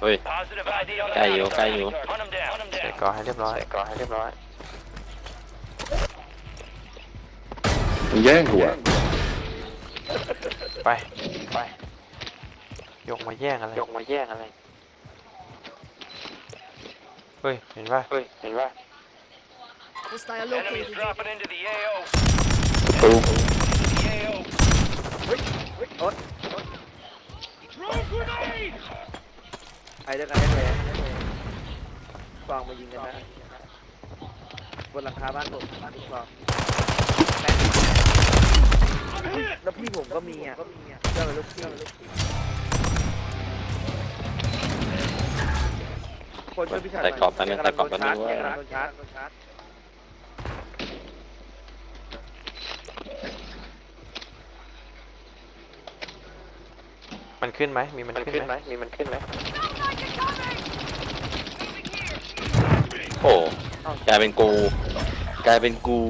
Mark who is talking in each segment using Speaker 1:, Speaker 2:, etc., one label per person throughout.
Speaker 1: เฮ้ย
Speaker 2: Positive ID on the
Speaker 1: ใกล้อยู่
Speaker 2: target.
Speaker 1: ใกล้อยู่
Speaker 2: Hunt 'em down. Hunt 'em
Speaker 3: ใส่
Speaker 2: down.
Speaker 3: ก่อให้เรียบร้อยใส่ก่อให้เรียบร้อย
Speaker 4: มึงแย่งกูอะ
Speaker 3: ไปไปยกมาแย่งอะไรยกมาแย่งอะไรเฮ้ยเห็นป่ะเฮ้ยเห็นป่ะ
Speaker 5: Hostile
Speaker 2: Enemies
Speaker 5: located.
Speaker 2: dropping into the AO.
Speaker 4: ตู
Speaker 2: The AO.
Speaker 6: ไปด้วยกันได้เลยฟองมายิงกันนะบนหลังคาบ้านผมบ้านทุกฟองแม่งแล้วพี่ผมก็มีอะเจ้าเป็นลูกพี่คนช่วยพี่ชาย
Speaker 1: ใส่กรอบแป๊บนึงใส่กรอบแป๊บนึง
Speaker 6: โด
Speaker 1: ว่า
Speaker 6: นชาร์จโดนชาร์จโดนชาร์จ
Speaker 3: มันขึ้นไหมมีมันขึ้นไหมมีมันขึ้นไหม
Speaker 1: โอ้กลายเป็นกู กลายเป็นกู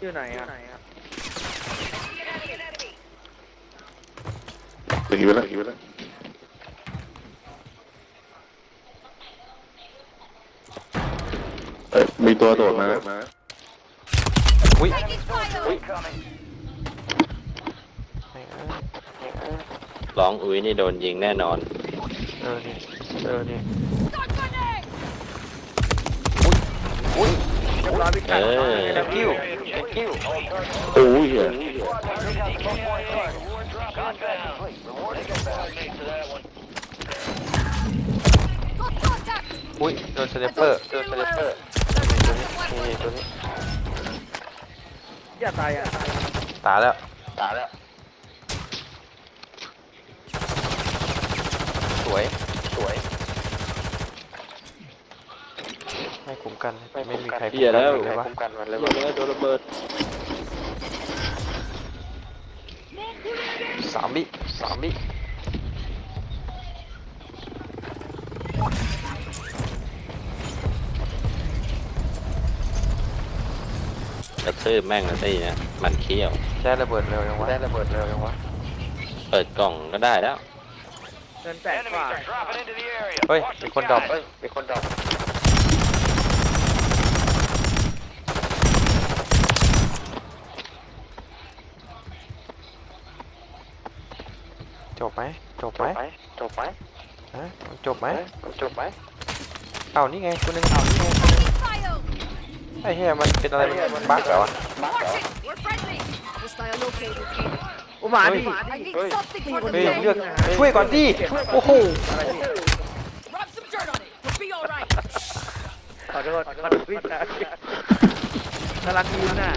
Speaker 6: อยู่ไหนอะ
Speaker 4: ตีไปแล้วตีไปแล้วเอ้ยมีตัวโดดมา
Speaker 3: อุ้ย
Speaker 2: Enemy soldier incoming.
Speaker 3: แม่งเอ้ยแม่งเอ้ย
Speaker 1: ร้องอุ้ยนี่โดนยิงแน่นอน
Speaker 3: เออนี่เออนี่
Speaker 6: เรีย ร้อยพี่
Speaker 1: เอ
Speaker 6: ชาย
Speaker 1: อ
Speaker 3: thank you thank you
Speaker 4: โอ้ยเหี้ย
Speaker 2: Got down. Reward inbound. to that one.
Speaker 3: อุ้ยโดนสไนเปอร์โดนสไนเปอร์ตัวนี้นี่ตัวนี้
Speaker 6: อย่าตายอะ
Speaker 3: ตายแล้วตายแล้ว สวยสวย ไม่คุ้มกันไม่มีใคร
Speaker 1: เหี้ยแล้ว
Speaker 3: คุ้มกันเลยวะคุ้มกันมันเลยวะ
Speaker 1: โดนระเบิด
Speaker 3: สามวิสามวิ
Speaker 1: กระทืบแม่งเลยสิเนี่ยมันเคี้ยว
Speaker 3: ได้ระเบิดเร็วยังวะได้ระเบิดเร็วยังวะ
Speaker 1: เปิดกล่องก็ได้แล้ว
Speaker 6: เงินแตก
Speaker 2: Enemies
Speaker 6: กว่า
Speaker 2: are dropping into the area.
Speaker 3: เฮ้ย
Speaker 2: Watch
Speaker 3: มี
Speaker 2: the
Speaker 3: คนดรอป
Speaker 2: skies.
Speaker 3: เฮ้ยมีคนดรอป จบไหมจบไหมจบไหมฮะจบไหมจบไหมเอานี่ไงคนหนึงเอานี่ไงคนหนึงไอ้เหี้ยมันเป็นอะไรมันบั๊กเหรอวะ
Speaker 5: We're friendly. Hostile located.
Speaker 6: อุมาดิ
Speaker 5: I need something for
Speaker 3: เฮ้ย
Speaker 5: the
Speaker 3: เลือก
Speaker 5: day.
Speaker 3: ช่วยก่อนดิโอ้โห
Speaker 5: Rub some dirt on it. We'll be all right.
Speaker 6: ขอโทษขอโทษพี่ชายกำลังยิงน่ะ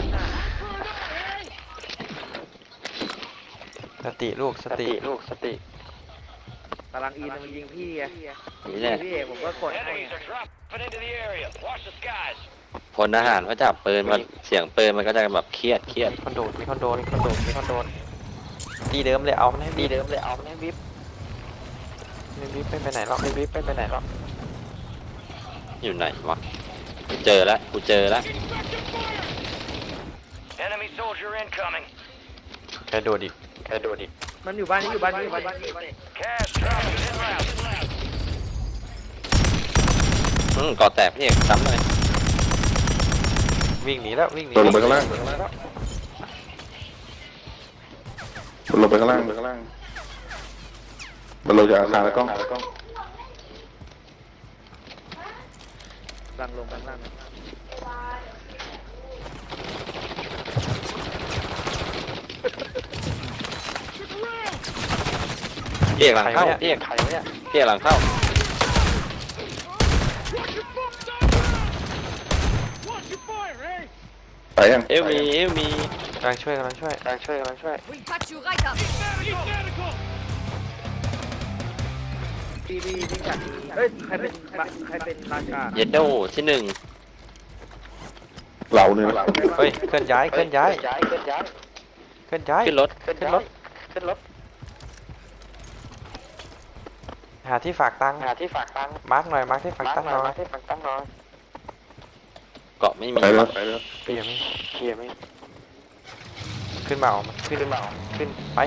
Speaker 3: สติลูกสติลูกสติ
Speaker 6: กำลังอินมันยิงพี่ไง
Speaker 1: นี่แหละ
Speaker 6: พี่เอกผมก็กดให้
Speaker 2: Enemies are dropping into the area. Watch the skies.
Speaker 1: พลทหารเขาจับปืนมันเสียงปืนมันก็จะแบบเครียดเครียด
Speaker 3: มีคอนโดดมีคอนโดดมีคอนโดดมีคอนโดดดีเดิมเลยเอามันให้ดีเดิมเลยเอามันให้วิบไม่วิบไม่ไปไหนหรอกไม่วิบไม่ไปไหนหรอก
Speaker 1: อยู่ไหนวะกูเจอแล้วกูเจอแล้ว
Speaker 2: Enemy soldier incoming.
Speaker 3: แค่โดดอีก แค่โดดอีก
Speaker 6: มันอยู่บ้านนี้อยู่บ้านนี้อยู่บ้านนี้
Speaker 2: Cash dropping in route.
Speaker 1: อืมก่อแตกพี่เอกซ้ำเลย
Speaker 3: วิ่งหนีแล้ววิ่งหนี
Speaker 4: โดดลงไปข้างล่างโดดลงไปข้างล่างไปข้างล่าง มันลงจากอาคารแล้วกล้อง
Speaker 6: ลังลงกันล่าง
Speaker 1: พี่ เอกหลัง
Speaker 3: ใคร
Speaker 1: เข้าวะ
Speaker 3: เนี่ย
Speaker 1: พี่เอก
Speaker 3: ใครวะเนี่ย
Speaker 1: พี่เอกหลังเข้า
Speaker 4: ไปยัง
Speaker 1: เอวมีเอวมี
Speaker 3: กำลังช่วยกำลังช่วยกำลังช่วยกำลังช่วย
Speaker 5: We got you right up.
Speaker 6: พี่พี่พี่จัดเฮ้ยใครเป็นใครเป็นราชา
Speaker 1: เยดโดที่หนึ่ง
Speaker 4: เราเนี่ยนะ
Speaker 3: เฮ้ยเคลื่อนย้ายเคลื่อนย้ายเคลื่อนย้ายเคลื่อนย้าย
Speaker 1: ขึ้นรถ
Speaker 3: ขึ้นรถ ขึ้นรถ หาที่ฝากตังค์หาที่ฝากตังค์มาร์กหน่อยมาร์กที่ฝากตังค์หน่อยมาร์กที่ฝากตังค์หน่อย
Speaker 1: เกาะไม่มี
Speaker 4: ไปแล้วไปแล้ว
Speaker 3: เคลียร์ไหมเคลียร์ไหมขึ้นมาออกมาขึ้นมาออกขึ้นไป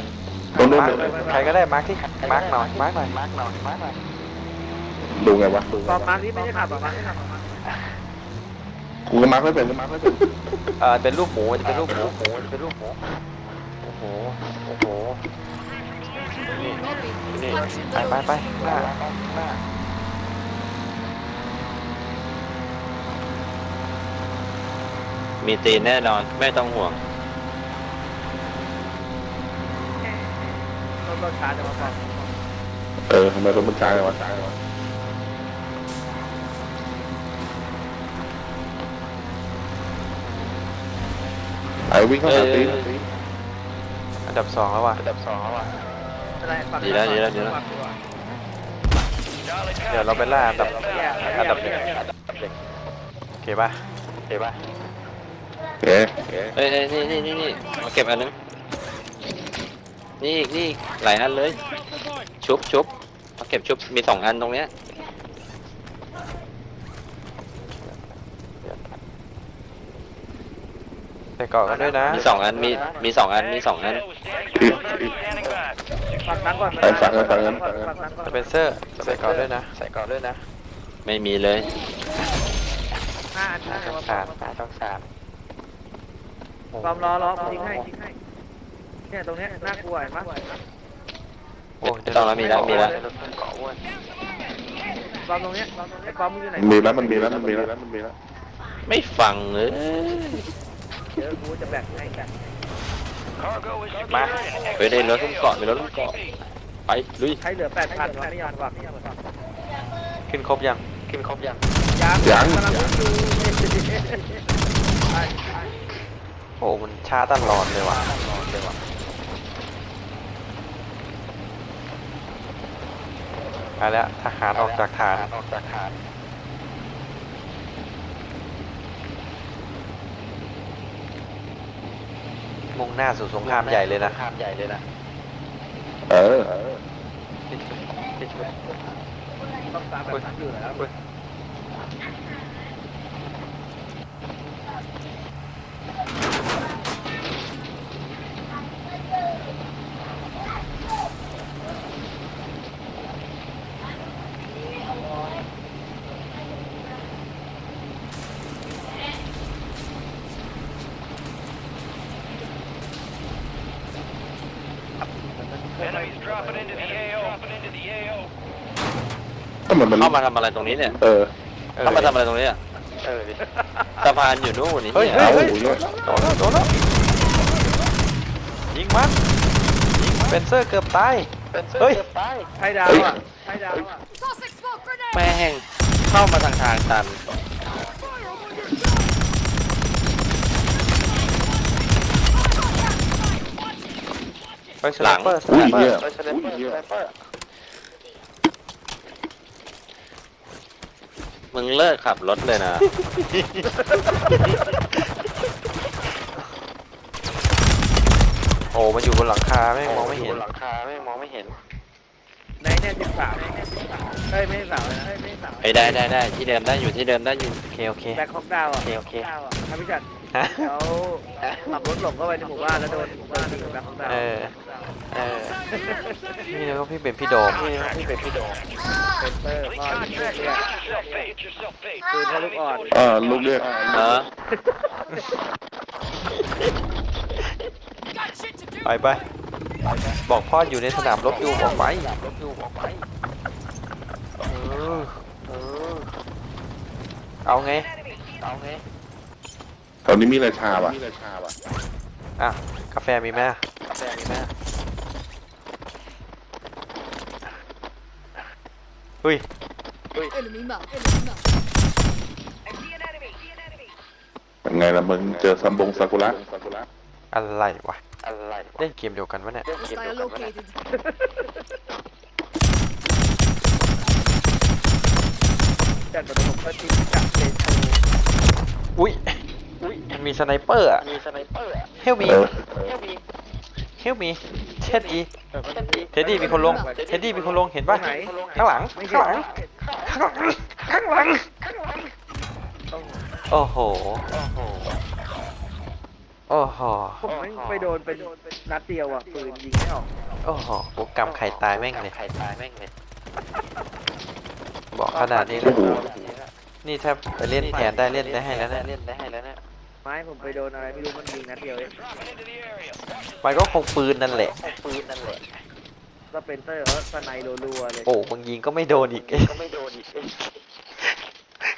Speaker 3: ไป
Speaker 4: ตรงนู้น
Speaker 3: มาร์ค
Speaker 4: เลย
Speaker 3: ใครก็ได้มาร์คที่มาร์คหน่อยมาร์คหน่อยมาร์คหน่อยมาร์คหน่อย
Speaker 4: ดูไงวะ
Speaker 6: ตอนมาร์คที่ไม่ได้ขับหรอกมาร์คไม่ขับหรอกมาร์ค
Speaker 4: กูก็มาร์คไม่เป็นกูมาร์คไม่เป็น
Speaker 3: เออเป็นรูปหมูจะเป็นรูปหมูหมูจะเป็นรูปหมู โห โอ้โห นี่ นี่ ไปไปไปหน้าหน้า
Speaker 1: มีตีนแน่นอน ไม่ต้องห่วง
Speaker 6: รถรถช้าจะมาฟัง
Speaker 4: เออทำไมรถมันช้าเลยวะไอ้วิ่งเข้าหาตีน
Speaker 3: ดับสองแล้วว่ะอันดับสองแล้วว่ะ
Speaker 6: อะไรฟัง
Speaker 1: ดีแล้วดีแล้วดีแล้ว
Speaker 3: เดี๋ยวเราไปล่าอันดับ
Speaker 6: แย่
Speaker 3: อันดับหนึ่งโอเคป่ะโอเคป่ะ
Speaker 4: เอ๊ะ
Speaker 1: เอ้ยเอ้ยนี่นี่นี่นี่มาเก็บอันนึงนี่อีกนี่อีกหลายอันเลย ชุบชุบมาเก็บชุบมีสองอันตรงเนี้ย
Speaker 3: ใส่เกาะกันด้วยนะ
Speaker 1: มีสองอันมีมีสองอันมีสองอัน
Speaker 2: Standing by.
Speaker 6: ฟังนั้นก่อน
Speaker 4: ไอ้ฟังกันฟังกันฟังกัน
Speaker 6: ฟังนั้นก่อน
Speaker 3: สเปนเซอร์ใส่เกาะด้วยนะ ใส่เกาะด้วยนะ
Speaker 1: ไม่มีเลย
Speaker 6: ห้าอันห้า
Speaker 3: ช่อง
Speaker 6: อั
Speaker 3: สานมช่องสาม
Speaker 6: ความล้อล้อผมทิ้งให้ทิ้งให้เนี่ยตรงเนี้ยน่ากลัวเห็นปะ
Speaker 3: โอ้ย
Speaker 1: ต้องแล้วมีแล้วมีแล้ว
Speaker 3: เกาะอ้วน
Speaker 6: ความตรงเนี้ยความตรงเนี้ยความมึงอยู่ไหน
Speaker 4: มีแล้วมันมีแล้วมันมีแล้วมันมีแล้ว
Speaker 1: ไม่ฟังเลย
Speaker 6: เดี๋ยวกูจะแบ่งให้กัน
Speaker 2: Cargo is
Speaker 1: มา
Speaker 2: secured.
Speaker 1: ไปได้รถลูกเกาะมีรถลูกเกาะไปลุย
Speaker 6: ใครเหลือแปดพันวะไม่ยอมกว่าไม่ยอมกว่า
Speaker 3: ขึ้นครบยังขึ้นครบยัง
Speaker 6: ยัง
Speaker 4: ยัง
Speaker 6: กำลังวิ่งอยู่ไป
Speaker 3: โอ้มันช้าตลอดเลยว่ะไปแล้วทหารออกจากฐานออกจากฐาน มุ่งหน้าสู่สงครามใหญ่เลยนะสงครามใหญ่เลยนะ
Speaker 4: เออ
Speaker 6: ต้องตามแบบนั้นอยู่แล้ว
Speaker 2: Enemies dropping into the AO. Dropping into the AO.
Speaker 4: ถ้ามันมัน
Speaker 1: เข้ามาทำอะไรตรงนี้เนี่ย
Speaker 4: เออ
Speaker 1: เข้ามาทำอะไรตรงนี้อะ
Speaker 3: เออดิ
Speaker 1: สะพานอยู่นู่นนี่
Speaker 3: เฮ้ย
Speaker 1: เนี่ย
Speaker 3: เฮ้ย
Speaker 4: เอา
Speaker 3: เฮ้ย
Speaker 4: เนี่ย
Speaker 3: โดนแล้วโดนแล้วยิงมันยิงสเปนเซอร์เกือบตายเฮ้ย
Speaker 6: ใครดาวอะใครดาวอะ
Speaker 5: Toxic smoke grenade.
Speaker 1: แม่งเข้ามาทางทางตัน
Speaker 3: ไปสไนเปอร์ส
Speaker 4: อุ้
Speaker 3: ไน
Speaker 4: ย
Speaker 3: เปอ
Speaker 4: เหี้ย
Speaker 3: ร์ไปสไน
Speaker 4: อุ้ย
Speaker 3: เปอร์
Speaker 4: เหี้ย
Speaker 3: สไนเปอร์
Speaker 1: มึงเลิกขับรถเลยนะ
Speaker 3: โอ้มันอยู่บนหลังคาแม่งมองไม่เห็นหลังคาแม่งมองไม่เห็น
Speaker 6: ในเนี่ยสิบสามเฮ้ยไม่ใช่สาวนะเฮ้ยไม่ใช่สาว
Speaker 1: ไอ้ยได้ได้ได้ที่เดิมได้อยู่ที่เดิมได้อยู่
Speaker 3: โอเคโอเค
Speaker 6: แบ็คฮอกดาวอะ
Speaker 3: โอเคโอเค
Speaker 6: ดาวอะครับพี่จัด
Speaker 3: ฮะ
Speaker 6: เดี๋ยวขับรถหลงเข้าไปในหมู่บ้านแล้วโดนโดนยิงแบ็คฮอกดาว
Speaker 3: เออ เออนี่นะก็พี่เป็นพี่โดมนี่นะพี่เป็นพี่โดม
Speaker 6: เป็นเตอร์
Speaker 2: Fleet
Speaker 6: พ่อยิง
Speaker 2: contract.
Speaker 6: เรียก
Speaker 2: Get yourself paid. Get yourself paid.
Speaker 6: ปืนเขาลูกอ่อน
Speaker 4: เออลูกเรียก
Speaker 1: เออ
Speaker 5: Got shit to do.
Speaker 3: ไปไปบอกพ่ออยู่ในสนามรบอยู่บอกไปเออเออเอาไงเอาไง
Speaker 4: แถวนี้มีราชาป่ะ
Speaker 3: อะกาแฟมีไหมกาแฟมีไหม ฮ้ย
Speaker 5: Enemy mark. Enemy mark.
Speaker 4: ยังไงล่ะมึงเจอซัมบงซากุระ
Speaker 3: อะไรวะอะไรเล่นเกมเดียวกันวะเนี่ย
Speaker 5: Hostile located.
Speaker 6: จัดประตูก็ทิ้งจับเซนโช
Speaker 3: อุ้ยอุ้ยมันมีสไนเปอร์อะมีสไนเปอร์เฮลมี
Speaker 4: เออ
Speaker 3: เฮลมีเฮลมี เท็ดดี้เท็ดดี้มีคนลงเท็ดดี้มีคนลงเห็นป่ะ
Speaker 6: ไหน
Speaker 3: ข้างหลัง
Speaker 6: ไม่
Speaker 3: ข้างหลัง
Speaker 6: เห็น
Speaker 3: ข้างหลังข้างหลังโอ้โหโอ้โห
Speaker 6: ผมไม่ไปโดนเป็นนัดเดียวอะปืนยิงไม่ออก
Speaker 3: โอ้โหโปรแกรมไข่ตายแม่งเลย
Speaker 2: ไข่ตายแม่งเลย
Speaker 3: บอกขนาดนี้แล้วนี่ถ้าไปเล่นแทนได้เล่นได้ให้แล้วนะ
Speaker 2: เล่นได้ให้แล้วนะ
Speaker 6: ไม้ผมไปโดนอะไรไม่รู้มันยิงนัดเดียวเอง
Speaker 7: Dropping into the area.
Speaker 3: มันก็คงปืนนั่นแหละ
Speaker 2: ปืนนั่นแหละ
Speaker 6: ก็เป็นเตอร์เขาสไนรัวๆเลย
Speaker 3: โอ้บางยิงก็ไม่โดนอีก
Speaker 2: ก็ไม่โดนอีก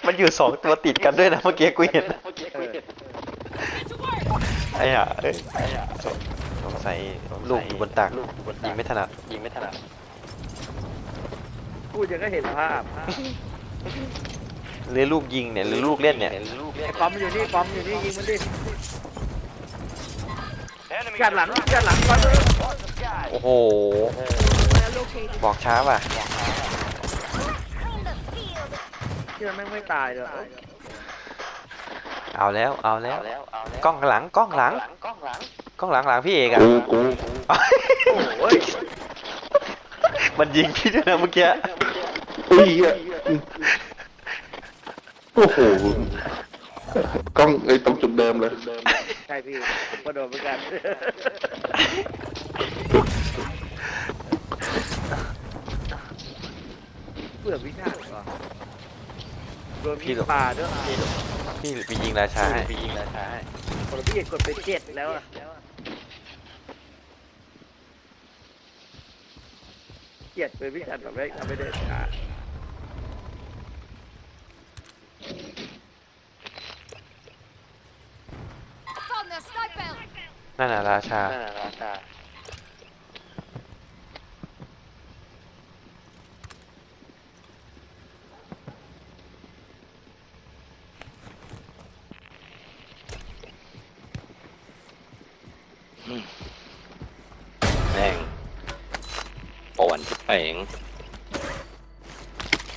Speaker 3: มันอยู่สองตัวติดกันด้วยนะเมื่อกี้กูเห็น
Speaker 2: เมื่อกี้กูเห็น
Speaker 5: Get to work.
Speaker 3: ไอ้ห่าเอ้ยสงสัยลูกอยู่บนตัก
Speaker 2: ลูกอยู่บนตัก
Speaker 3: ยิงไม่ถนัด
Speaker 2: ยิงไม่ถนัด
Speaker 6: พูดยังก็เห็นภาพ
Speaker 3: หรือลูกยิงเนี่ยหรือลูกเล่นเนี่ย
Speaker 2: ลูกเล่น
Speaker 6: ไอ้ปั๊มอยู่นี่ปั๊มอยู่นี่ยิงมันดิ
Speaker 7: Enemies
Speaker 6: กัดหลัง
Speaker 7: are
Speaker 6: กัดหลังก่อนเลย
Speaker 7: dropping the sky.
Speaker 3: โอ้โห
Speaker 5: Where located.
Speaker 3: บอกช้าป่ะ
Speaker 6: ที่มันแม่งไม่ตายเลย
Speaker 3: เอาแล้วเอาแล้ว
Speaker 2: เอาแล้วเอาแล้ว
Speaker 3: กล้องหลังกล้องหลัง
Speaker 2: กล้องหลัง
Speaker 3: กล้องหลังหลังพี่เอกอะ
Speaker 4: กูกู
Speaker 6: โอ้ย
Speaker 3: มันยิงพี่ด้วยนะเมื่อกี้
Speaker 4: อุ้ยอะ โอ้โหกล้องไอ้ตรงจุดเดิมเลย
Speaker 6: ใช่พี่ผมก็โดนเหมือนกัน เบื่อวิชาเหรอโดนพี่ป่าด้วย
Speaker 3: พี่ไปยิงราชาให้
Speaker 2: ไปยิงราชาให้
Speaker 6: คนพี่เอกกดไปเจ็ดแล้วอะเกลียดไปวิชาแบบไม่ทำไม่ได้อะ
Speaker 3: นั่นน่ะราชา
Speaker 2: นั่นน่ะราชา
Speaker 1: แม่งป่วนที่แผง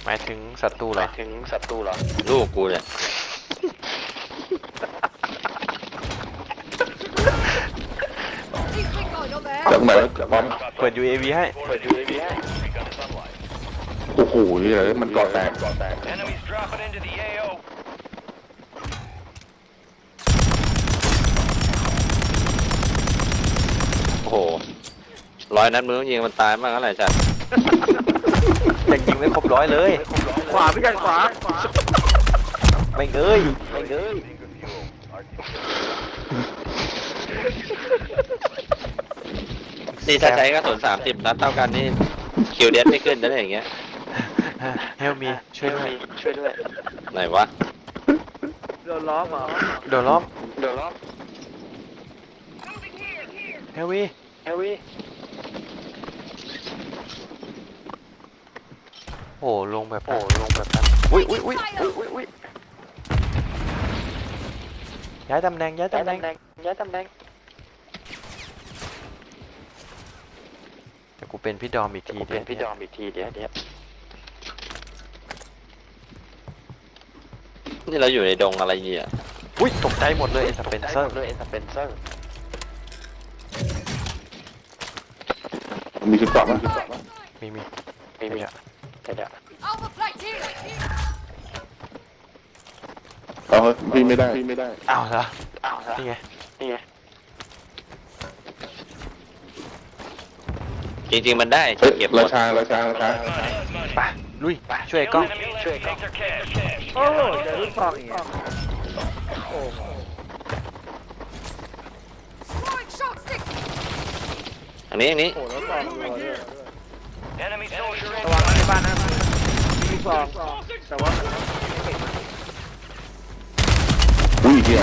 Speaker 3: หมายถึงศัตรูเหรอ
Speaker 2: ถึงศัตรูเหรอ
Speaker 1: ลูกกูเนี่ย
Speaker 5: going over
Speaker 4: จากไหน
Speaker 5: there.
Speaker 4: จากปั๊ม
Speaker 3: เปิด UAV ให้
Speaker 2: เปิด UAV ให้
Speaker 4: โอ้โหเหี้ยมันเกาะแตก
Speaker 7: Enemies dropping into the AO.
Speaker 1: โอ้โหร้อยนัดมึงต้องยิงมันตายมากเท่าไหร่จ้ะ
Speaker 3: ยังยิงไม่ครบร้อยเลย
Speaker 6: ขวาพี่จันขวาขวา
Speaker 3: ไม่เอ้ยไม่เอ้ย
Speaker 1: นี่ถ้าใช้กระสุนสามสิบนัดเท่ากันนี่คิวเดสไม่ขึ้นนะเนี่ยอย่างเงี้ย
Speaker 3: เฮลมีช่วยด้วย
Speaker 2: ช่วยด้วย
Speaker 1: ไหนวะ
Speaker 6: โดนล้อมเหรอ
Speaker 3: โดนล้อม
Speaker 2: เดี๋ยวรอบ
Speaker 3: เฮลวี
Speaker 2: เฮลวี
Speaker 3: โอ้ลงแบบ
Speaker 2: โอ้ลงแบบนั้น
Speaker 3: อุ้ยอุ้ยอุ้ย
Speaker 2: อุ้ยอุ้ย
Speaker 3: ย้ายตำแหน่งย้าย
Speaker 2: ตำแหน่งย้ายตำแหน่ง
Speaker 3: เดี๋ยว กูเป็นพี่ดอมอีกที
Speaker 2: กูเป็นพี่ดอมอีกทีเดี๋ยวเดี๋ยว
Speaker 1: นี่เราอยู่ในดงอะไรเนี่ย
Speaker 3: อุ้ยตกใจหมดเลยไอ้สเปนเซอร์
Speaker 2: เลยไอ้สเปนเซอร์
Speaker 4: มีชุดเกาะมั้ย
Speaker 3: มีมี
Speaker 2: มีมีเดี๋ยวเดี๋ยว
Speaker 5: Alpha flight here.
Speaker 4: เอาเฮ้ยพี่ไม่ได้พี่ไม่ได้
Speaker 3: อ้าวเหรอ
Speaker 2: อ้าว
Speaker 3: นี่ไง
Speaker 2: นี่ไง
Speaker 1: จริงๆมันได้
Speaker 4: เฮ้ย
Speaker 1: เก็บหม
Speaker 4: รา
Speaker 1: ด
Speaker 4: ชาราชาราชา
Speaker 3: ไปลุยไปช่วยไอ้กล้อง
Speaker 7: Enemy eliminate their cash.
Speaker 6: โอ้โหเจอลูกซองอีกอะโอ้โห
Speaker 5: Throwing shock stick.
Speaker 1: อันนี้อันนี้
Speaker 6: โอ้โหแล้วซองรัวด้วย
Speaker 7: Enemy soldier
Speaker 6: ระวังนะในบ้านนะมีซองแต่ว่า
Speaker 4: อุ้ยเฮีย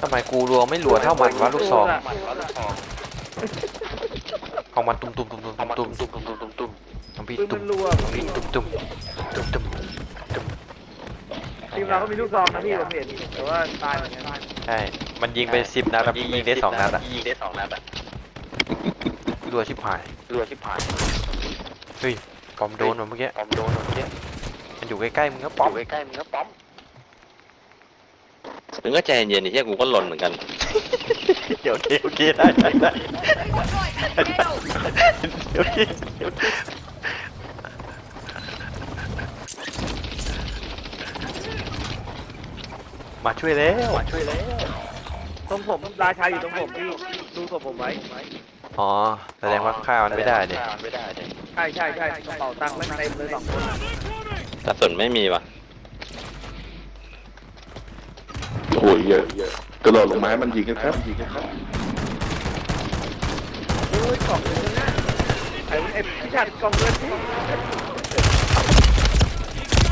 Speaker 3: ทำไมกูรัวไม่รัวเท่ามันวะลูกซอง
Speaker 2: มันว่าลูกซอง
Speaker 3: ของมันตุ้มตุ้มตุ้มตุ้ม
Speaker 2: เอามา
Speaker 3: ตุ้
Speaker 2: ตุ้
Speaker 3: ม
Speaker 2: มตุ้มตุ้มตุ้มตุ้ม
Speaker 3: ของพี่
Speaker 6: ปืน
Speaker 3: ตุ้
Speaker 6: มั
Speaker 3: ม
Speaker 6: นรัว
Speaker 3: ของพี่ตุ้มตุ้มตุ้มตุ้มตุ้ม
Speaker 6: ทีมเราก็มีลูกซองนะพี่ผมเห็นแต่ว่าตายเหมือนกัน
Speaker 3: ใช่ มันยิงไปสิบนัดแล้วพี่ยิงได้สองนัดอะ
Speaker 2: ยิงได้สองนัดอะ
Speaker 3: รัวชิบหาย
Speaker 2: รัวชิบหาย
Speaker 3: เฮ้ยปอมโดนว่ะเมื่อกี้
Speaker 2: ปอมโดนเมื่อกี้
Speaker 3: มันอยู่ใกล้ๆมึงก็
Speaker 2: อ
Speaker 3: ป๊อม
Speaker 2: ยู่ใกล้ๆมึงก็ป๊อม
Speaker 1: มึงก็ใจเย็นๆดิเชี่ยกูก็หล่นเหมือนกัน
Speaker 3: เดี๋ยวเดี๋ยวโอเคได้ได้ได้
Speaker 5: Right. AO.
Speaker 3: เดี๋ยวโอเคเดี๋ยวมาช่วยแล้วมาช่วยแล้ว
Speaker 6: ตรงผมราชาอยู่ตรงผมพี่ดูศพผมไว้
Speaker 3: อ๋อแสดงว่าฆ่ามันไม่ได้เนี่ย
Speaker 6: ใช่ใช่ใช่กระเป๋าตังค์แม่งเต็มเลยสองคนอะ
Speaker 1: กระสุนไม่มีว่ะ
Speaker 4: โอ้ยเยอะกระโดดลงไม้มันยิงกันครับยิงกันครับ
Speaker 6: โอ้ยกล่องเงินนะไอ้ไอ้พี่ชัดกล่องเงินพี่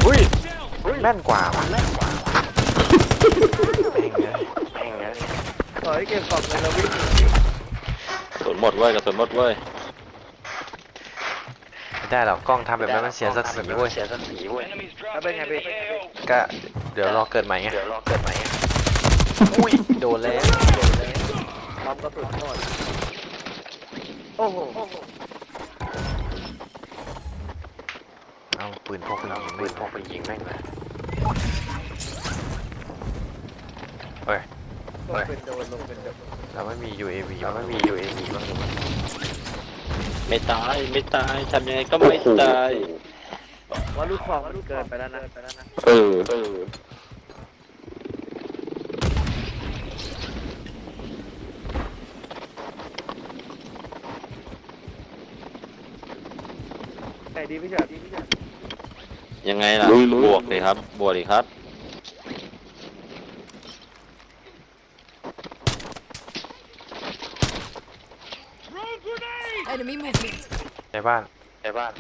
Speaker 3: อุ้ยแม่นกว่าว่ะแม่งเลยแม่งเลย
Speaker 6: ขอให้เก็บกล่องเงินแล้ววิ่ง
Speaker 1: กระสุนหมดเว้ยกระสุนหมดเว้ย
Speaker 3: ไม่ได้หรอกกล้องทำแบบนั้นมันเสียศักดิ์ศรีเว้ย
Speaker 2: Enemies
Speaker 6: แล้วเป็น
Speaker 2: dropping
Speaker 6: ไง
Speaker 2: into
Speaker 6: พี่
Speaker 2: the AO.
Speaker 3: ก็เดี๋ยวรอเกิดใหม่ไงเดี๋ยวรอเกิดใหม่ อุ้ยโดนแล้ว
Speaker 6: พร้อมกระสุนหมดโอ้โห
Speaker 3: เอาปืนพกไปยิงปืนพกไปยิงแม่งเลยเฮ้ย
Speaker 6: ลงเป็นโดนลงเป็นโดน
Speaker 3: เราไม่มี UAV เราไม่มี UAV บ้างเหรอ
Speaker 1: ไม่ตายไม่ตายทำยังไงก็ไม่ตาย
Speaker 6: ว่าลูกคลองมันเกินไปแล้วนะไปแล้วนะ
Speaker 4: เออเออ
Speaker 6: ดีพี่ชัดดีพี่ชัด
Speaker 1: ยังไงล่ะบวกเลยครับ บวกเลยครับ
Speaker 5: Enemy movement.
Speaker 3: ในบ้านในบ้าน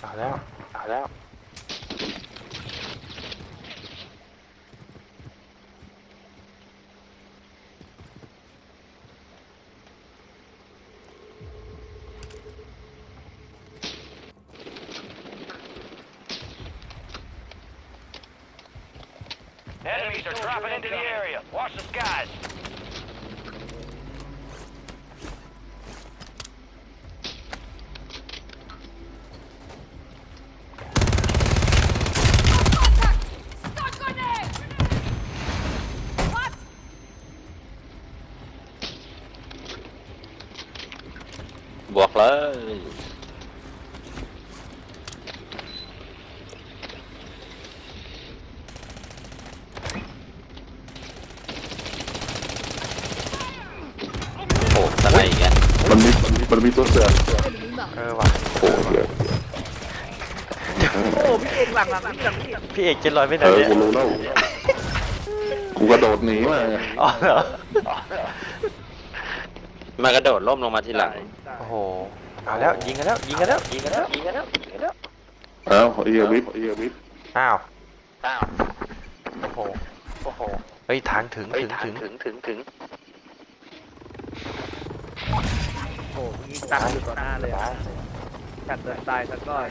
Speaker 3: เอาแล้วเอาแล้ว
Speaker 2: Enemies are dropping into the area. Watch the skies.
Speaker 5: Contact! Stun grenade! What?
Speaker 1: บวกเลยโอ้สไนอีกแล้ว
Speaker 4: มันมีมันมีตัวเสือ
Speaker 5: Enemy marked.
Speaker 3: เออว่ะ
Speaker 4: โอ้ยเยอะ
Speaker 6: โอ้พี่เอกหลังหลังพี่หลังพี่
Speaker 3: พี่เอกเจะลอยไปไหน
Speaker 4: เออ
Speaker 3: เนี่ย
Speaker 4: กูรู้แล้วกูกระโดดหนีมา
Speaker 3: อ๋อเหรอ
Speaker 1: มากระโดดล่มลงมาทีหลัง
Speaker 3: โอ้โหเอาแล้วยิงกันแล้วยิงกันแล้วยิงกันแล้วยิงกันแล้วยิงกันแล้ว
Speaker 4: เอ้าเอียวิปเอียวิป
Speaker 3: อ้าวอ้าวโอ้โหโอ้โหเฮ้ยทางถึงถึงถึงถึงถึงถึง
Speaker 6: โอ้ยิงตั้งอยู่ต่อหน้าเลยอะชัดเดินตายซะก่อน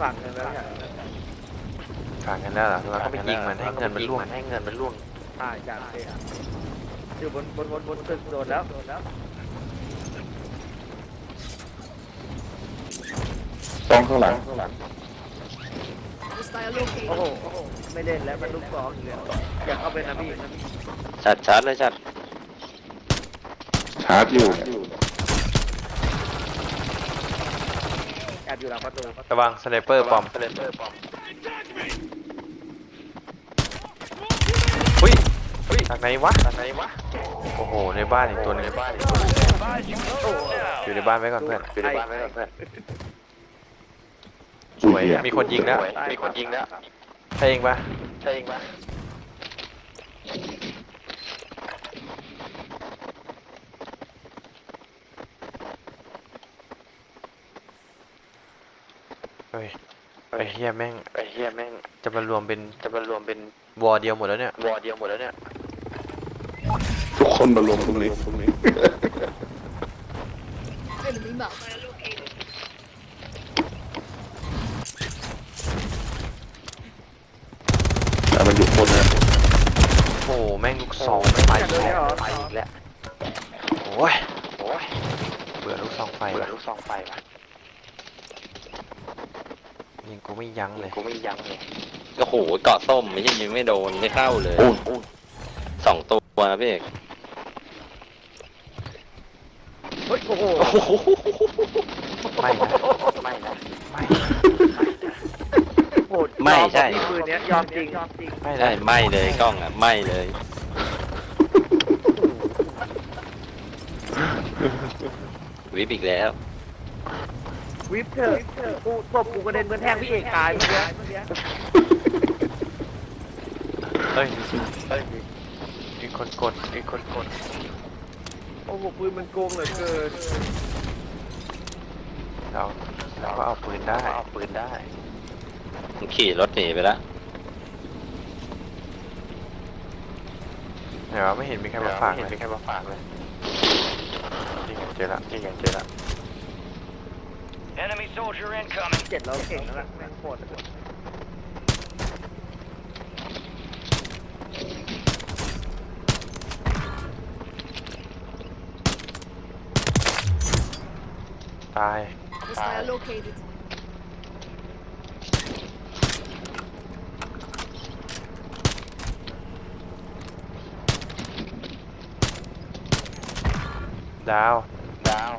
Speaker 6: ฝั่งเงินแล้วเนี่ย
Speaker 3: ฟังกันแล้วเหรอเราก็ไปยิงมันให้เงินมันล่วงให้เงินมันล่วง
Speaker 6: ใช่จากเลยอะอยู่บนบนบนบนตึกโดนแล้วโดนแล้ว
Speaker 4: ต้องข้างหลังข้างหลัง
Speaker 5: Hostile
Speaker 6: โอ้
Speaker 5: located.
Speaker 6: โหโอ้โห ไม่เล่นแล้วมันลูกสองอีกแล้วอยากเข้าไปนะพี่
Speaker 1: ชัดชัดเลยชัด
Speaker 4: ชาร์จอยู่
Speaker 6: แอบอยู่หลังประตู
Speaker 3: ระวังสไนเปอร์ปลอมอุ้ยจากไหนวะจากไหนวะ โอ้โห ในบ้านอีกตัวหนึง
Speaker 2: Advise you close now.
Speaker 3: อยู่ในบ้านไว้ก่อนเพื่อน อยู่ในบ้านไว้ก่อนเพื่อน ส
Speaker 4: อุ้
Speaker 3: วย
Speaker 4: เหี้ย
Speaker 3: มีคนยิงแล้ว
Speaker 6: มีคนยิงแล้ว
Speaker 3: ใช่เองปะใช่เองปะเฮ้ยไอ้เฮียแม่งไอ้เฮียแม่งจะมารวมเป็นจะมารวมเป็นวอเดียวหมดแล้วเนี่ยวอเดียวหมดแล้วเนี่ย
Speaker 4: ทุกคนมารวมตรงนี้ตรงนี้
Speaker 5: Enemy marked.
Speaker 4: แต่มันอยู่คนนะ
Speaker 3: โอ้โหแม่งลูก ซองไม่ไปอีกแล้วไปอีกแล้วโอ้ยโอ้ยเบื่อลูกซองไฟเบื่อลูกซองไฟว่ะยิงกูไม่ยั้งเลยกูไม่ยั้งเลย
Speaker 1: โอ้โหเกาะส้มไม่ใช่ยิงไม่โดนไม่เข้าเลย
Speaker 4: โอ้ย
Speaker 1: สองตัวนะพี่เอก
Speaker 6: เฮ้ยโอ้โห
Speaker 3: ไม่นะไม่นะไม่
Speaker 1: ไม่ใช่
Speaker 6: ยอมปืนเนี้ยยอมจริง
Speaker 3: ไม่
Speaker 1: ใช่
Speaker 3: ได้
Speaker 1: ไม่เลยกล้องอะไม่เลย วิบอีกแล้ว
Speaker 6: วิปเถอะกูตบกูกระเด็นเหมือนแทงพี่เอกตายเมื่อกี้
Speaker 3: เฮ้ยเฮ้ยมีคนกดมีคนกด
Speaker 6: โอ้โหปืนมันโกงเหลือเกิน
Speaker 3: เราเราก็เอาปืนได้เอาปืนได้
Speaker 1: มันขี่รถหนีไปแล้ว
Speaker 3: เดี๋ยวไม่เห็นมีใครมาฝากเลยมีใครมาฝากเลยนี่ไง เจอละนี่ไงเจอละ
Speaker 2: Enemy soldier incoming.
Speaker 6: เจ็ดเราเก่งแล้วล่ะแม่งโคตร
Speaker 3: ตาย
Speaker 5: Hostile located.
Speaker 3: ดาว ดาว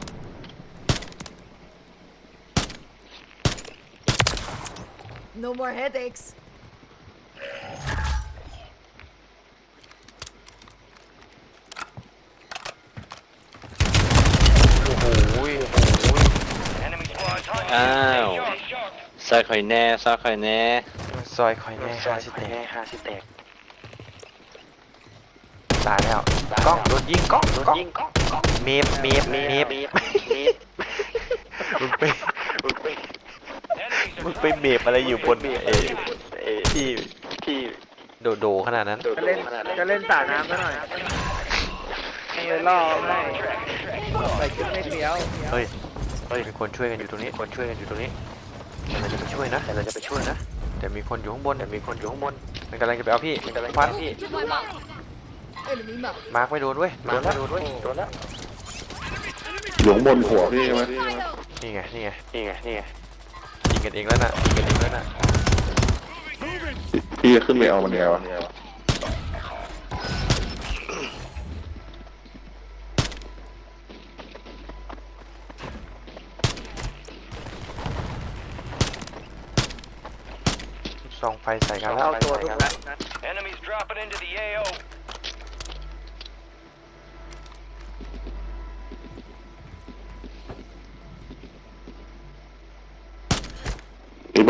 Speaker 5: No more headaches.
Speaker 3: โอ้โหโอ้โห
Speaker 2: Enemy squad's hunting.
Speaker 1: Ow.
Speaker 2: Stay sharp.
Speaker 1: ซอยคอยแน่ซอยคอยแน่
Speaker 3: ซอยคอยแน่ห้าสิแตกห้าสิแตกตายแล้วกล้องโดนยิงกล้องโดนยิงกล้องเมฟเมฟเมฟมึงไปมึงไป
Speaker 2: Enemies
Speaker 3: มึ
Speaker 2: are
Speaker 3: งไปเมฟอะไรอยู่บนเอเอที่ที่โดโดขนาดนั้น
Speaker 6: จะเล่นจะเล่นสาน้ำซะหน่อยให้เลยล่อให้ใส่ชุดไม่เลี้ยว
Speaker 3: เฮ้ยเฮ้ยมีคนช่วยกันอยู่ตรงนี้ คนช่วยกันอยู่ตรงนี้แต่เราจะไปช่วยนะ แต่เราจะไปช่วยนะ แต่มีคนอยู่ข้างบน แต่มีคนอยู่ข้างบน มันกำลังจะไปเอาพี่ มันกำลังฟันพี่
Speaker 5: To my mark. Enemy mark.
Speaker 3: มาร์กไม่โดนเว้ย มาร์กไม่โดนเว้ย โดนแล้ว
Speaker 4: อยู่ข้างบนหัวพี่ใช่ไหม
Speaker 5: Fire.
Speaker 3: นี่ไง นี่ไง นี่ไง นี่ไงยิง กันเองแล้วนะยิงกันเองแล้วนะ
Speaker 4: พี่จะขึ้นไปเอามันยังไงวะ
Speaker 3: ส่องไฟใส่กันแล้ว
Speaker 6: เอาตัวทุกนัด
Speaker 2: Enemies dropping into the AO.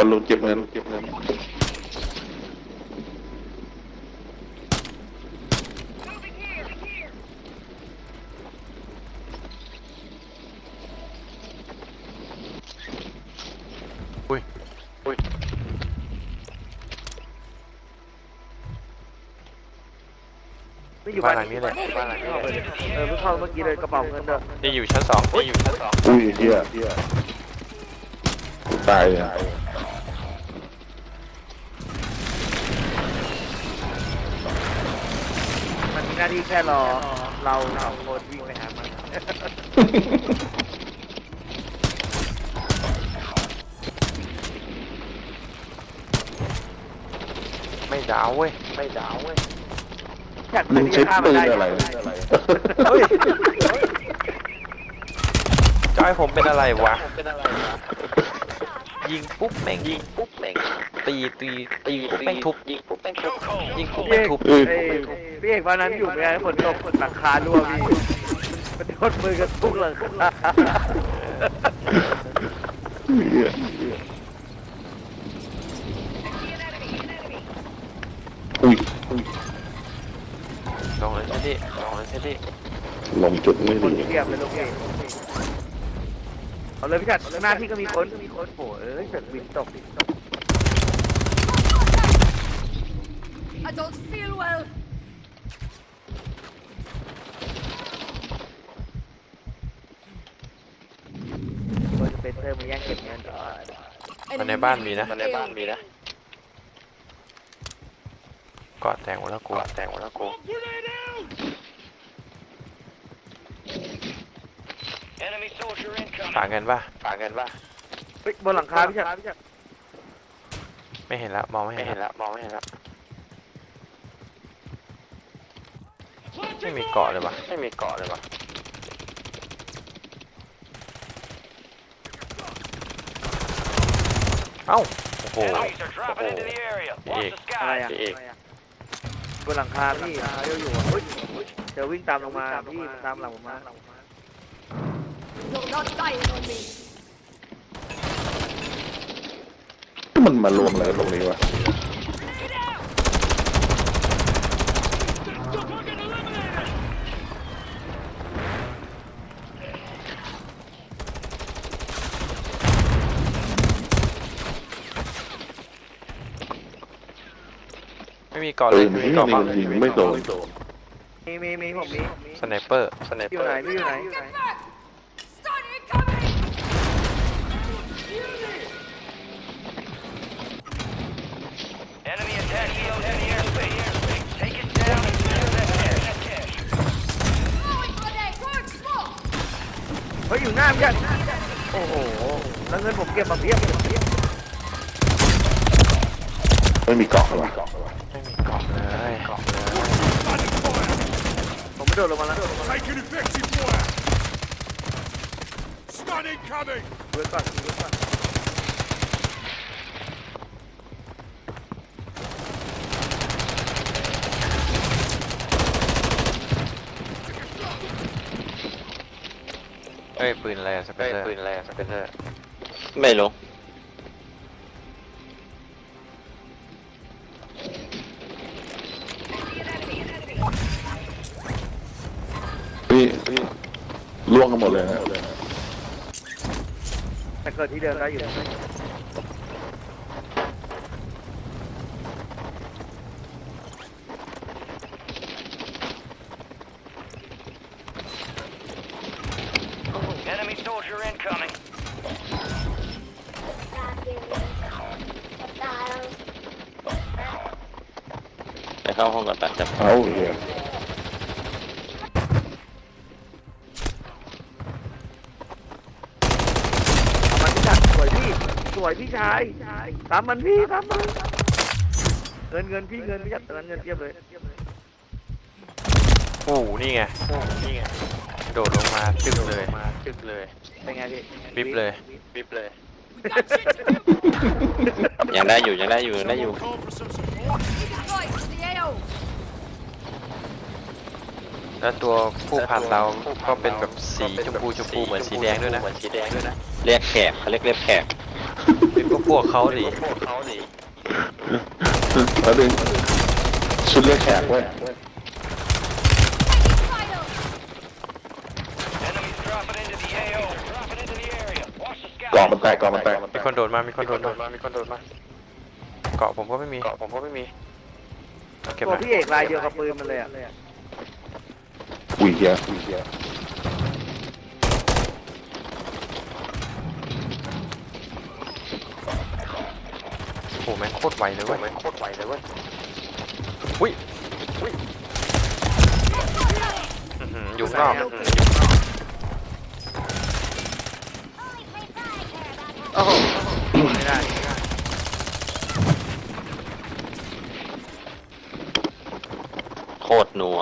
Speaker 4: อลลูนเก็บเงินเก็บเงิน
Speaker 3: อุ้ยอุ้ย
Speaker 6: ไม่อยู่
Speaker 3: บ้า
Speaker 6: บ้านน
Speaker 3: หลังนี้เลยบ้านหลังนี้เลย
Speaker 6: เออเพิ่งเข้าเมื่อกี้เลยกระเป๋าเงินเด้อ
Speaker 3: นี่อยู่ชั้นสองนี่อยู่ชั้นสอง
Speaker 4: อุ้ยเฮียตายเลย
Speaker 6: ที่แค่รอเราสองคนวิ่งไปหามัน
Speaker 3: ไม่ดาวเว้ย ไม่ดาวเว้ย
Speaker 6: อยาก
Speaker 4: มึง
Speaker 6: จะ
Speaker 4: ใช้
Speaker 6: ฆ่ามั
Speaker 4: ปื
Speaker 6: น
Speaker 4: น
Speaker 6: ได้
Speaker 4: อะไร
Speaker 3: เฮ้ยจอยผมเป็นอะไรวะ ยิงปุ๊บแม่งยิงปุ๊บแม่ง ตีตีตีปุ๊บแม่งทุบยิงปุ๊บแม่งทุบยิงปุ๊บ
Speaker 6: พี่
Speaker 3: แม่
Speaker 6: เองก
Speaker 3: ทุบ
Speaker 6: เอ้ยพี่เอกวันนั้นอยู่ไงฝนตกหลังคารั่วพี่มันโดนมือกันทุกหลังคา
Speaker 4: เหี้ยอุ้ย
Speaker 3: ลงเลยใช่ดิลงเลยใช่ดิ
Speaker 4: ลงจุดไม่
Speaker 6: คน
Speaker 4: ดี
Speaker 6: เทียบเลยลูกพี่เอาเลยพี่กัดหน้าที่ก็มีคนมีคนโอ้ยเอ้ยเสร็จวินตก
Speaker 5: I don't feel well.
Speaker 6: คนจะเป็นเธอมาแย่งเก็บเงินต่อ
Speaker 3: มันในบ้านมีนะ มันในบ้านมีนะกอดแตกหมดแล้วกูกอดแตกหมดแล้วกู
Speaker 2: Enemy soldier incoming.
Speaker 3: ฝากเงินป่ะฝากเงินป่ะ
Speaker 6: เฮ้ยบนหลังคาพี่กัด
Speaker 3: ไม่เห็นแล้วมองไม่เห็นแล้วมองไม่เห็นแล้ว ไม่มีเกาะเลยวะไม่มีเกาะเลยวะเอ้า โอ้โห
Speaker 2: Enemies are dropping into the area. Watch the
Speaker 6: อะไร
Speaker 2: skies.
Speaker 6: อะ
Speaker 3: เอก
Speaker 6: บนหลังคาพี่หลังคาเดียวอยู่อะเฮ้ยเดี๋ยววิ่งตามลงมาพี่ตามหลังผมมา
Speaker 5: You're not dying on me.
Speaker 4: มันมารวมอะไรกันตรงนี้วะ
Speaker 3: ไม่มีเกาะเล
Speaker 4: ปื
Speaker 3: ย
Speaker 4: น
Speaker 3: ไม่
Speaker 4: ที่
Speaker 3: มี
Speaker 4: นี่
Speaker 3: เกาะบ้าง
Speaker 4: ยิงไม่โดน
Speaker 6: มีมีมีผมมี
Speaker 3: สไนเปอร์สไน
Speaker 6: อ
Speaker 3: เป
Speaker 6: ยู่
Speaker 3: อร์
Speaker 6: ไหนพี่อยู่ไหนอยู่ไหน
Speaker 5: Get back! Start incoming!
Speaker 2: Enemy attack field in the airspace. Take it down and secure that cache.
Speaker 5: Throwing grenade! Throwing smoke!
Speaker 6: เฮ้ยอยู่หน้าพี่กันโอ้โหแล้วเงินผมเก็บมาเพียบเก็บมาเพียบ
Speaker 4: ไม่มีเกาะวะ
Speaker 3: ไม่มีเกาะเลยเกาะเลย
Speaker 6: ผมไม่โดดลงมาแล้ว
Speaker 8: Taking effective fire! Stun incoming!
Speaker 6: ไว้ก่อนไว้ก่อน
Speaker 3: เอ้ยปืนอะไรสเปเซอร์ปืนอะไรสเปเซอร์
Speaker 1: ไม่ล
Speaker 4: พี่พี่ล่วงกันหมดเลยนะ
Speaker 6: แต่เกิดที่เดิมได้อยู่
Speaker 2: Enemy soldier incoming.
Speaker 1: ไปเข้าห้องก่อนไปจับ
Speaker 4: เอาเหี้ย
Speaker 6: สวยพี่ชายตามมันพี่ตามมันเงินเงินพี่เงินพี่จัดตอนนั้นเงินเทียบเลย
Speaker 3: โอ้โหนี่ไงนี่ไงโดดลงมาจึ๊กเลยมาจึ๊กเลย
Speaker 6: เป็นไงพี่
Speaker 3: บิ๊บเลยบิ๊บเลย
Speaker 5: We got shit!
Speaker 1: ยังได้อยู่ยังได้อยู่ยังได้อยู่
Speaker 3: แล้วตัวผู้พันเราก็เป็นแบบสีชมพูชมพูเหมือนสีแดงด้วยนะสีแดงด้วยนะ
Speaker 1: เรียกแขกเขาเรียกเรียกแขก
Speaker 3: เป็นพวกพวกเขาดิ
Speaker 4: แล้วดึงชุดเลือกแขกเว้ย
Speaker 5: Taking fire!
Speaker 2: Enemies dropping into the AO. Dropping into the area. Watch the
Speaker 4: เกาะ
Speaker 2: skies.
Speaker 4: มันแตกเกาะมันแตก
Speaker 3: มีคนโดดมา มีคนโดดมา มีคนโดดมา เกาะผมก็ไม่มี เกาะผมก็ไม่มีเอาเก็บ
Speaker 6: ตัว
Speaker 3: มา
Speaker 6: พี่เอกลายเดียวกับปืนมันเลยอะ
Speaker 4: อุ้ยเหี้ยอุ้ยเหี้ย
Speaker 3: โอ้โหแม่งโคตรไวเลยเว้ยแม่งโคตรไวเลยเว้ยอุ้ยอุ้ยอื้อหืออยู่ข้างนอกอื้อหืออยู่ข้างนอก
Speaker 6: โอ้โหไม่ได้ไม่ได้
Speaker 1: โคตรนัว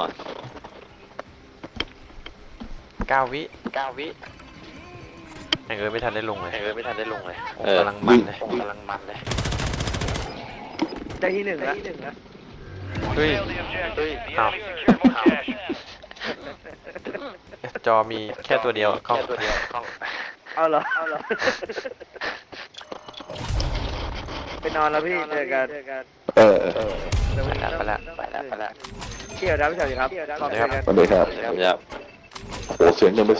Speaker 3: เก้าวิเก้าวิไอ้เออไม่ทันได้ลงเลยไอ้เออไม่ทันได้ลงเลยโอ้
Speaker 1: เออ
Speaker 3: กำลังมันเลยโอ้กำลังมันเลย
Speaker 6: ได้ที่หนึ่งแล้ว
Speaker 3: เฮ้ย
Speaker 2: Failed the objective. The
Speaker 3: Ow.
Speaker 2: enemy secured more cache.
Speaker 3: จอมีแค่ตัวเดียวกล้องตัวเดียวกล้อง
Speaker 6: เอาเหรอเอาเหรอไปนอนแล้วพี่เจอกัน
Speaker 4: เออเออ
Speaker 3: ไปละไปละไปละไปละ
Speaker 6: เที่ยวดาวพี่ชายครับ
Speaker 3: สวัสดีครับ
Speaker 6: ก่อนเจอกัน
Speaker 4: สวัสดีครับ 我先那么。